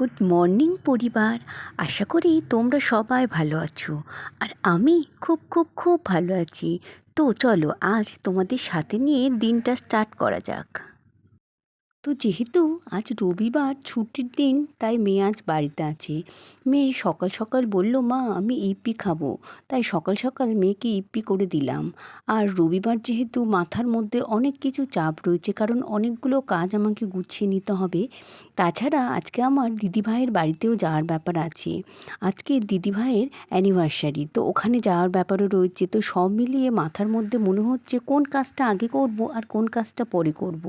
Good morning পরিবার। আশা করি তোমরা সবাই ভালো আছো। আর আমি খুব খুব খুব ভালো আছি। তো চলো আজ তোমাদের সাথে নিয়ে দিনটা স্টার্ট করা যাক। তো যেহেতু আজ রবিবার, ছুটির দিন, তাই মেয়ে আজ বাড়িতে আছে। মেয়ে সকাল সকাল বলল, মা, আমি ইপি খাব। তাই সকাল সকাল মেয়েকে ইপি করে দিলাম। আর রবিবার যেহেতু মাথার মধ্যে অনেক কিছু চাপ রয়েছে, কারণ অনেকগুলো কাজ আমাকে গুছিয়ে নিতে হবে, তাছাড়া আজকে আমার দিদিভাইয়ের বাড়িতেও যাওয়ার ব্যাপার আছে। আজকে দিদিভাইয়ের অ্যানিভার্সারি তো ওখানে যাওয়ার ব্যাপারও রয়েছে। তো সব মিলিয়ে মাথার মধ্যে মনে হচ্ছে কোন কাজটা আগে করব আর কোন কাজটা পরে করব।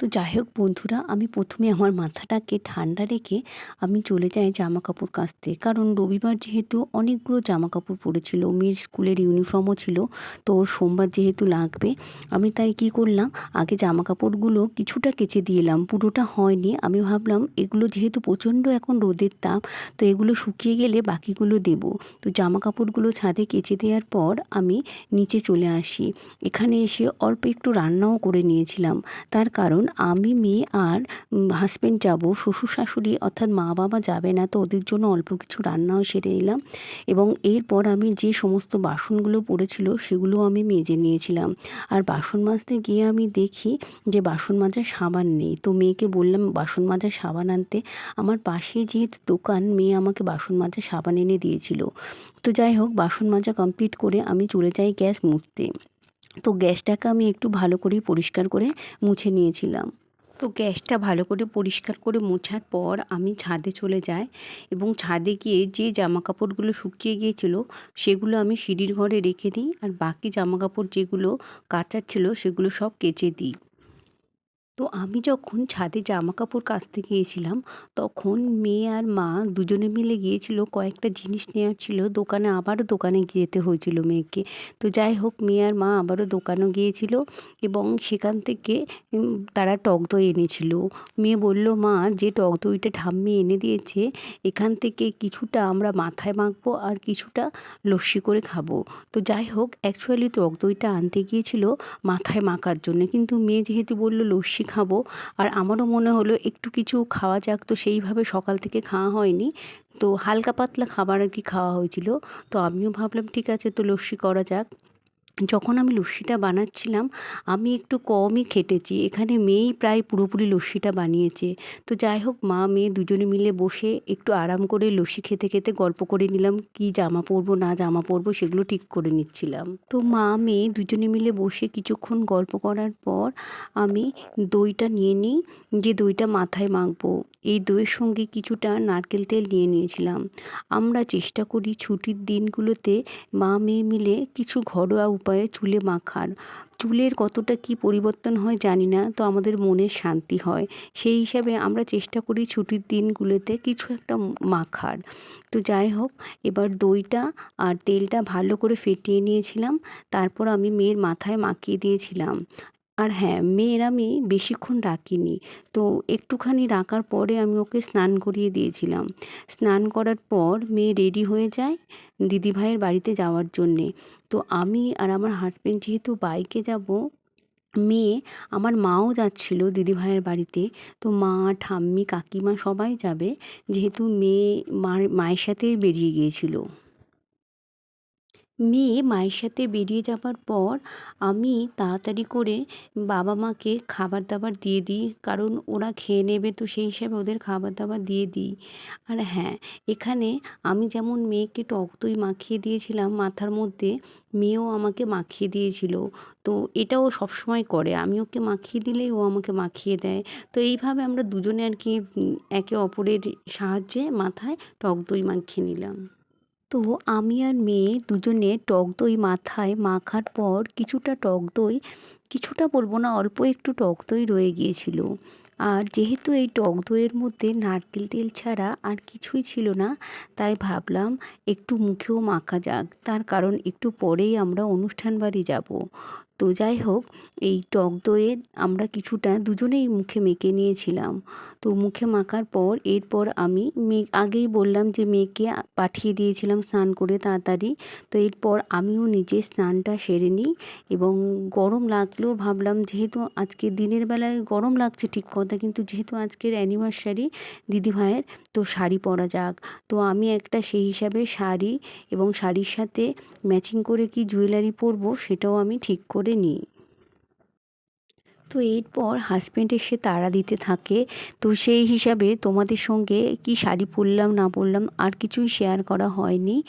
তো যাই হোক বন্ধুরা, আমি প্রথমে আমার মাথাটাকে ঠান্ডা রেখে আমি চলে যাই জামা কাপড় কাচতে। কারণ রবিবার যেহেতু অনেকগুলো জামা কাপড় পরেছিল মেয়ের স্কুলের ইউনিফর্মও ছিল, তো ওর সোমবার যেহেতু লাগবে, আমি তাই কি করলাম, আগে জামা কাপড়গুলো কিছুটা কেচে দিয়ে এলাম, পুরোটা হয়নি। আমি ভাবলাম, এগুলো যেহেতু প্রচণ্ড এখন রোদের তাপ, তো এগুলো শুকিয়ে গেলে বাকিগুলো দেব। তো জামা কাপড়গুলো ছাদে কেচে দেওয়ার পর আমি নিচে চলে আসি। এখানে এসে অল্প একটু রান্নাও করে নিয়েছিলাম। তার কারণ আমি মেয়ে আর হাজব্যান্ড যাব, শ্বশুর শাশুড়ি অর্থাৎ মা বাবা যাবে না, তো ওদের জন্য অল্প কিছু রান্নাও সেরে নিলাম। এবং এরপর আমি যে সমস্ত বাসনগুলো পড়েছিল সেগুলো আমি মেজে নিয়েছিলাম। আর বাসন মাজতে গিয়ে আমি দেখি যে বাসন মাজার সাবান নেই। তো মেয়েকে বললাম, বাসন মাজার সাবান আনতে। আমার পাশে যেহেতু দোকান, মেয়ে আমাকে বাসন মাজার সাবান এনে দিয়েছিল। তো যাই হোক, বাসন মাজা কমপ্লিট করে আমি চলে যাই গ্যাস মুছতে। তো গ্যাসটাকে আমি একটু ভালো করে পরিষ্কার করে মুছে নিয়েছিলাম। তো গ্যাসটা ভালো করে পরিষ্কার করে মোছার পর আমি ছাদে চলে যাই এবং ছাদে গিয়ে যে জামা কাপড়গুলো শুকিয়ে গিয়েছিল সেগুলো আমি সিঁড়ির ঘরে রেখে দিই আর বাকি জামা কাপড় যেগুলো কাচার ছিল সেগুলো সব কেচে দিই। তো আমি যখন ছাদে জামা কাপড় কাচতে গিয়েছিলাম, তখন মেয়ে আর মা দুজনে মিলে গিয়েছিল, কয়েকটা জিনিস নেওয়ার ছিল। দোকানে আবারও দোকানে যেতে হয়েছিল মেয়েকে। তো যাই হোক, মেয়ে আর মা আবারও দোকানেও গিয়েছিল এবং সেখান থেকে তারা টক দই এনেছিল। মেয়ে বলল, মা, যে টক দইটা ঠাম্মি এনে দিয়েছে, এখান থেকে কিছুটা আমরা মাথায় মাখবো আর কিছুটা লস্যি করে খাব। তো যাই হোক অ্যাকচুয়ালি টক দইটা আনতে গিয়েছিল মাথায় মাখার জন্য। কিন্তু মেয়ে যেহেতু বলল, লস্যি খাব। আর আমারও মনে হলো একটু কিছু খাওয়া যাক, তো সেইভাবে সকাল থেকে খাওয়া হয়নি। তো হালকা পাতলা খাবার আর কি খাওয়া হয়েছিল। তো আমিও ভাবলাম, ঠিক আছে, তো লস্যি করা যাক। যখন আমি লস্যিটা বানাচ্ছিলাম, আমি একটু কমই খেটেছি। এখানে মেয়েই প্রায় পুরোপুরি লস্যিটা বানিয়েছে। তো যাই হোক, মা, মেয়ে দুজনে মিলে বসে একটু আরাম করে লস্যি খেতে খেতে গল্প করে নিলাম, কি জামা পরবো, না জামা পরবো, সেগুলো ঠিক করে নিচ্ছিলাম। তো মা, মেয়ে দুজনে মিলে বসে কিছুক্ষণ গল্প করার পর আমি দইটা নিয়ে নিই, যে দইটা মাথায় মাখবো। এই দইয়ের সঙ্গে কিছুটা নারকেল তেল নিয়ে নিয়েছিলাম। আমরা চেষ্টা করি ছুটির দিনগুলোতে মা, মেয়ে মিলে কিছু ঘরোয়া উপায়ে চুলে মাখার চুলের কতটা কি পরিবর্তন হয় জানি না, তো আমাদের মনে শান্তি হয়। সেই হিসাবে আমরা চেষ্টা করি ছুটির দিনগুলোতে কিছু একটা মাখার। তো যাই হোক, এবার দইটা আর তেলটা ভালো করে ফেটিয়ে নিয়েছিলাম। তারপর আমি মেয়ের মাথায় মাখিয়ে দিয়েছিলাম। আর হ্যাঁ মেয়ের আমি বেশিক্ষণ রাখিনি। তো একটুখানি রাখার পরে আমি ওকে স্নান করিয়ে দিয়েছিলাম। স্নান করার পর মেয়ে রেডি হয়ে যায় দিদিভাইয়ের বাড়িতে যাওয়ার জন্যে। তো আমি আর আমার হাজব্যান্ড যেহেতু বাইকে যাব, মেয়ে আমার মাও যাচ্ছিল দিদিভাইয়ের বাড়িতে। তো মা, ঠাম্মি, কাকিমা সবাই যাবে, যেহেতু মেয়ে মার, মায়ের সাথে বেরিয়ে গিয়েছিল। মেয়ে মায়ের সাথে বেরিয়ে যাবার পর আমি তাড়াতাড়ি করে বাবা মাকে খাবার দাবার দিয়ে দিই। কারণ ওরা খেয়ে নেবে তো সেই হিসাবে ওদের খাবার দাবার দিয়ে দিই। আর হ্যাঁ এখানে আমি যেমন মেয়েকে টক দই মাখিয়ে দিয়েছিলাম, মাথার মধ্যে মেয়েও আমাকে মাখিয়ে দিয়েছিল। তো এটাও সবসময় করে। আমি ওকে মাখিয়ে দিলেই ও আমাকে মাখিয়ে দেয়। তো এইভাবে আমরা দুজনে আর কি একে অপরের সাহায্যে মাথায় টক দই মাখিয়ে নিলাম। তো আমি আর মেয়ে দুজনে টক দই মাথায় মাখার পর কিছুটা টক দই, কিছুটা বলব না অল্প একটু টক দই রয়ে গিয়েছিল। আর যেহেতু এই টক দইয়ের মধ্যে নারকেল তেল ছাড়া আর কিছুই ছিল না, তাই ভাবলাম একটু মুখেও মাখা যাক। তার কারণ একটু পরেই আমরা অনুষ্ঠান বাড়ি যাব। তো যাই হোক, এই টক দইয়ে আমরা কিছুটা দুজনেই মুখে মেখে নিয়েছিলাম। তো মুখে মাখার পর, এরপর আমি মেয়ে আগেই বললাম যে মেয়েকে পাঠিয়ে দিয়েছিলাম স্নান করে তাড়াতাড়ি। তো এরপর আমিও নিজে স্নানটা সেরে নিই এবং গরম লাগলেও ভাবলাম যেহেতু আজকে দিনের বেলায় গরম লাগছে ঠিক কথা, কিন্তু যেহেতু আজকের অ্যানিভার্সারি দিদিভাইয়ের তো শাড়ি পরা যাক। তো আমি একটা সেই হিসাবে শাড়ি এবং শাড়ির সাথে ম্যাচিং করে কি জুয়েলারি পরবো সেটাও আমি ঠিক করে নিই তো এরপর হাজব্যান্ড এসে তাড়া দিতে থাকে। তো সেই হিসাবে তোমাদের সঙ্গে কি শাড়ি পরলাম, না পরলাম আর কিছুই শেয়ার করা হয়নি।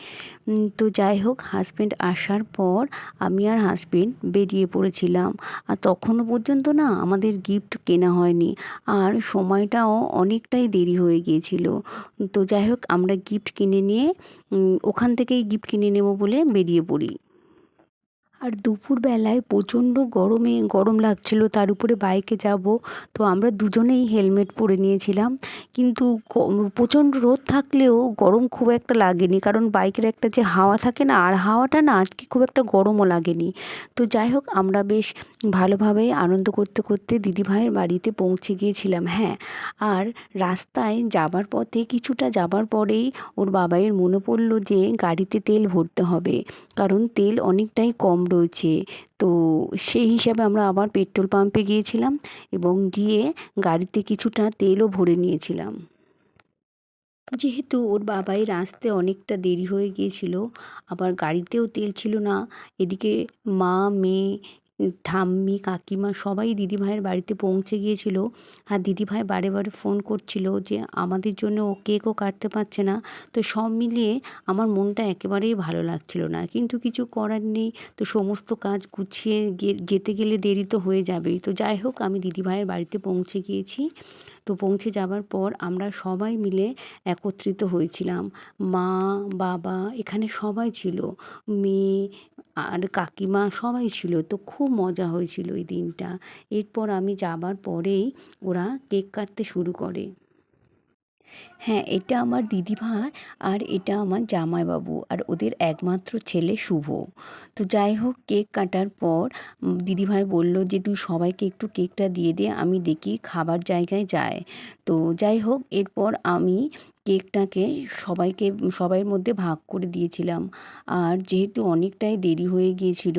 তো যাই হোক হাজব্যান্ড আসার পর আমি আর হাজব্যান্ড বেরিয়ে পড়েছিলাম। আর তখনও পর্যন্ত না আমাদের গিফট কেনা হয়নি। আর সময়টাও অনেকটাই দেরি হয়ে গিয়েছিল। তো যাই হোক, আমরা গিফট কিনে নিয়ে ওখান থেকেই গিফট কিনে নেব বলে বেরিয়ে পড়ি। আর দুপুরবেলায় প্রচণ্ড গরমে গরম লাগছিল, তার উপরে বাইকে যাব। তো আমরা দুজনেই হেলমেট পরে নিয়েছিলাম। কিন্তু প্রচণ্ড রোদ থাকলেও গরম খুব একটা লাগেনি। কারণ বাইকের একটা যে হাওয়া থাকে না, আর হাওয়াটা না আজকে খুব একটা গরমও লাগেনি। তো যাই হোক, আমরা বেশ ভালোভাবে আনন্দ করতে করতে দিদিভাইয়ের বাড়িতে পৌঁছে গিয়েছিলাম হ্যাঁ। আর রাস্তায় যাবার পথে, কিছুটা যাবার পরেই ওর বাবাইয়ের মনে পড়ল যে গাড়িতে তেল ভরতে হবে। কারণ তেল অনেকটাই কম রয়েছে। তো সেই হিসাবে আমরা আবার পেট্রোল পাম্পে গিয়েছিলাম এবং গিয়ে গাড়িতে কিছুটা তেলও ভরে নিয়েছিলাম। যেহেতু ওর বাবাই আসতে অনেকটা দেরি হয়ে গিয়েছিল, আবার গাড়িতেও তেল ছিল না, এদিকে মা, মেয়ে ঠাম্মি, কাকিমা সবাই দিদিভাইয়ের বাড়িতে পৌঁছে গিয়েছিল আর দিদিভাই বারে বারে ফোন করছিল যে আমাদের জন্য ও কেকও কাটতে পারছে না। তো সব মিলিয়ে আমার মনটা একেবারেই ভালো লাগছিল না। কিন্তু কিছু করার নেই। তো সমস্ত কাজ গুছিয়ে যেতে গেলে দেরি তো হয়ে যাবেই। তো যাই হোক, আমি দিদিভাইয়ের বাড়িতে পৌঁছে গিয়েছি। তো পৌঁছে যাবার পর আমরা সবাই মিলে একত্রিত হয়েছিলাম। মা, বাবা এখানে সবাই ছিল। মেয়ে আর কাকিমা সবাই ছিল। তো খুব মজা হয়েছিল ওই দিনটা। এরপর আমি যাবার পরেই ওরা কেক কাটতে শুরু করে। হ্যাঁ এটা আমার দিদিভাই আর এটা আমার জামাইবাবু আর ওদের একমাত্র ছেলে শুভ। তো যাই হোক, কেক কাটার পর দিদিভাই বলল যে, তুই সবাইকে একটু কেকটা দিয়ে দে, আমি দেখি খাবার জায়গায় যায়। তো যাই হোক, এরপর আমি কেকটাকে সবাইকে, সবাইয়ের মধ্যে ভাগ করে দিয়েছিলাম। আর যেহেতু অনেকটাই দেরি হয়ে গিয়েছিল,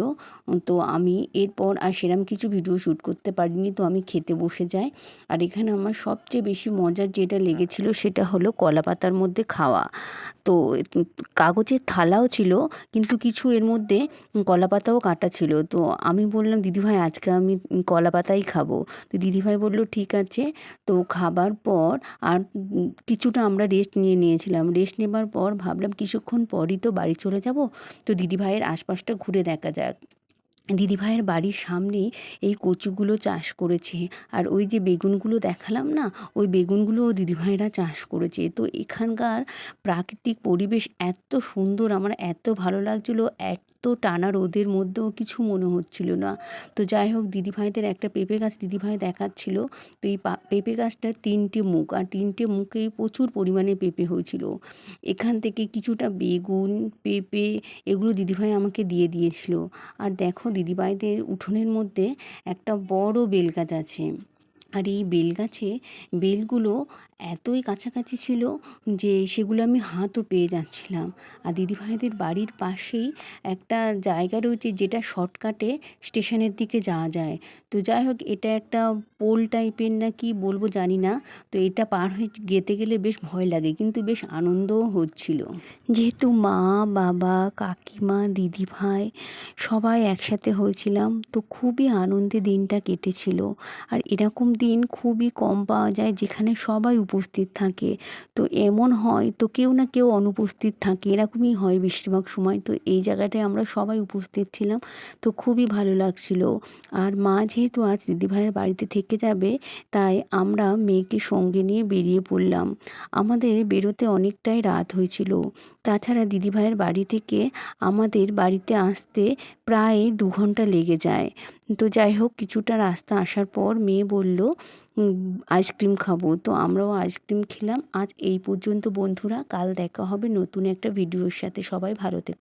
তো আমি এরপর আর সেরকম কিছু ভিডিও শ্যুট করতে পারিনি, তো আমি খেতে বসে যাই। আর এখানে আমার সবচেয়ে বেশি মজার যেটা লেগেছিল সেটা হলো কলা পাতার মধ্যে খাওয়া। তো কাগজের থালাও ছিল, কিন্তু কিছু এর মধ্যে কলা পাতাও কাটা ছিল। তো আমি বললাম, দিদিভাই, আজকে আমি কলা পাতাই খাব। তো দিদিভাই বলল, ঠিক আছে। তো খাবার পর আর কিছুটা আমরা রেস্ট নিয়ে নিয়েছিলাম। রেস্ট নেবার পর ভাবলাম কিছুক্ষণ পরই তো বাড়ি চলে যাব, তো দিদিভাইয়ের আশপাশটা ঘুরে দেখা যাক। দিদিভাইয়ের বাড়ির সামনে এই কচুগুলো চাষ করেছে আর ওই যে বেগুনগুলো দেখালাম না, ওই বেগুনগুলোও দিদিভাইরা চাষ করেছে। তো এখানকার প্রাকৃতিক পরিবেশ এত সুন্দর, আমার এত ভালো লাগছিল, এত টানা রোদের মধ্যেও কিছু মনে হচ্ছিল না। তো যাই হোক দিদিভাইদের একটা পেঁপে গাছ দিদিভাই দেখাচ্ছিল। তো এই পেঁপে গাছটার তিনটে মুখ, আর তিনটে মুখেই প্রচুর পরিমাণে পেঁপে হয়েছিল। এখান থেকে কিছুটা বেগুন, পেঁপে এগুলো দিদিভাই আমাকে দিয়ে দিয়েছিল। আর দেখো দিদিভাইদের উঠোনের মধ্যে একটা বড় বেল গাছ আছে। আর এই বেল গাছে বেলগুলো এতই কাছাকাছি ছিল যে সেগুলো আমি হাতও পেয়ে যাচ্ছিলাম। আর দিদিভাইদের বাড়ির পাশেই একটা জায়গা রয়েছে যেটা শর্টকাটে স্টেশনের দিকে যাওয়া যায়। তো যাই হোক, এটা একটা পোল টাইপের না কি বলব জানি না। তো এটা পার হয়ে গেতে গেলে বেশ ভয় লাগে, কিন্তু বেশ আনন্দও হচ্ছিল। যেহেতু মা, বাবা, কাকিমা, দিদিভাই সবাই একসাথে হয়েছিলাম, তো খুবই আনন্দে দিনটা কেটেছিল। আর এরকম দিন খুবই কম পাওয়া যায় যেখানে সবাই উপস্থিত থাকে। তো এমন হয় তো কেউ না কেউ অনুপস্থিত থাকে, এরকমই হয় বেশিরভাগ সময়। তো এই জায়গাটায় আমরা সবাই উপস্থিত ছিলাম, তো খুবই ভালো লাগছিল। আর মা যেহেতু আজ দিদিভাইয়ের বাড়িতে থেকে যাবে, তাই আমরা মেয়েকে সঙ্গে নিয়ে বেরিয়ে পড়লাম। আমাদের বেরোতে অনেকটাই রাত হয়েছিল। তাছাড়া দিদিভাইয়ের বাড়ি থেকে আমাদের বাড়িতে আসতে প্রায় দু ঘণ্টা লেগে যায়। তো যাই হোক, কিছুটা রাস্তা আসার পর মেয়ে বলল আইসক্রিম খাব। তো আমরাও আইসক্রিম খেলাম। আজ এই পর্যন্ত বন্ধুরা, কাল দেখা হবে নতুন একটা ভিডিওর সাথে। সবাই ভালো থেকো।